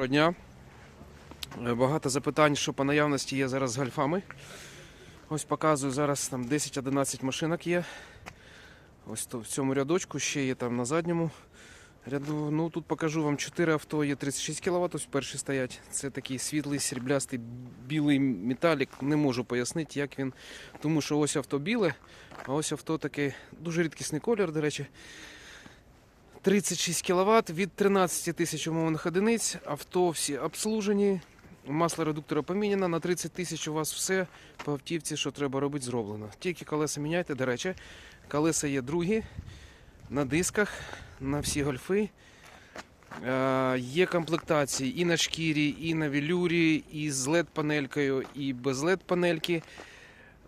Доброго дня. Е, Багато запитань, що по наявності є зараз з гольфами. Ось показую, зараз там 10-11 машинок є. Ось то в цьому рядочку ще є там на задньому ряду. Ну тут покажу вам 4 авто, є 36 кВт, ось перші стоять. Це такий світлий, сріблястий, білий металік. Не можу пояснити, як він. Тому що ось авто біле, а ось авто такий дуже рідкісний колір, до речі. 36 кВт від 13 тисяч умовних одиниць. Авто всі обслужені. Масло редуктора поміняно. На 30 тисяч у вас все по автівці, що треба робити, зроблено. Тільки колеса міняйте. До речі, колеса є другі на дисках, на всі гольфи. Е, є комплектації і на шкірі, і на велюрі, і з LED-панелькою, і без LED-панельки.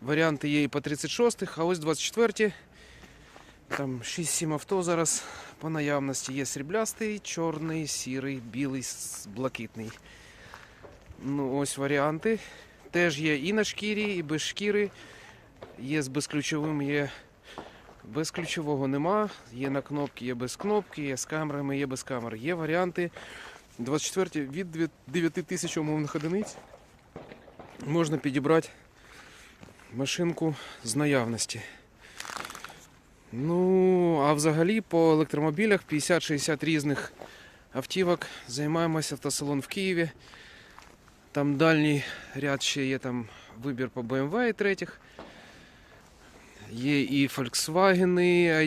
Варіанти є і по 36-х, а ось 24-ті. Там 6-7 авто зараз по наявності. Є сріблястий, чорний, сірий, білий, блакитний. Ну, ось варіанти. Теж є і на шкірі, і без шкіри. Є з безключовим, є без ключового нема. Є на кнопки, є без кнопки, є з камерами, є без камер. Є варіанти 24 від 9 тисяч умовних одиниць. Можна підібрати машинку з наявності. Ну, а взагалі по електромобілях 50-60 різних автівок. Займаємося автосалон в Києві. Там дальній ряд ще є там вибір по BMW і третіх. Є і Volkswagen,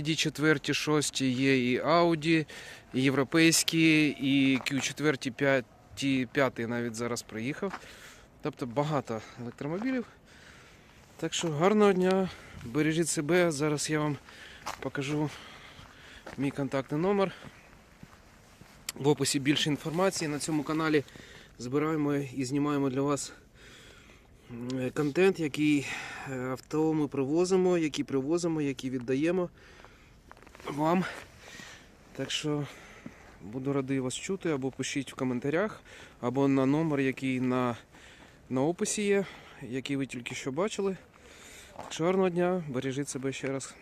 ID4, 6, є і Audi, і європейські, і Q4, 5, 5 навіть зараз приїхав. Тобто багато електромобілів. Так що гарного дня, бережіть себе. Зараз я вам покажу мій контактний номер. В описі більше інформації. На цьому каналі збираємо і знімаємо для вас контент, який е, авто ми привозимо, які привозимо, які віддаємо вам. Так що буду радий вас чути, або пишіть в коментарях, або на номер, який на, на описі є, який ви тільки що бачили. Гарного дня, бережіть себе ще раз.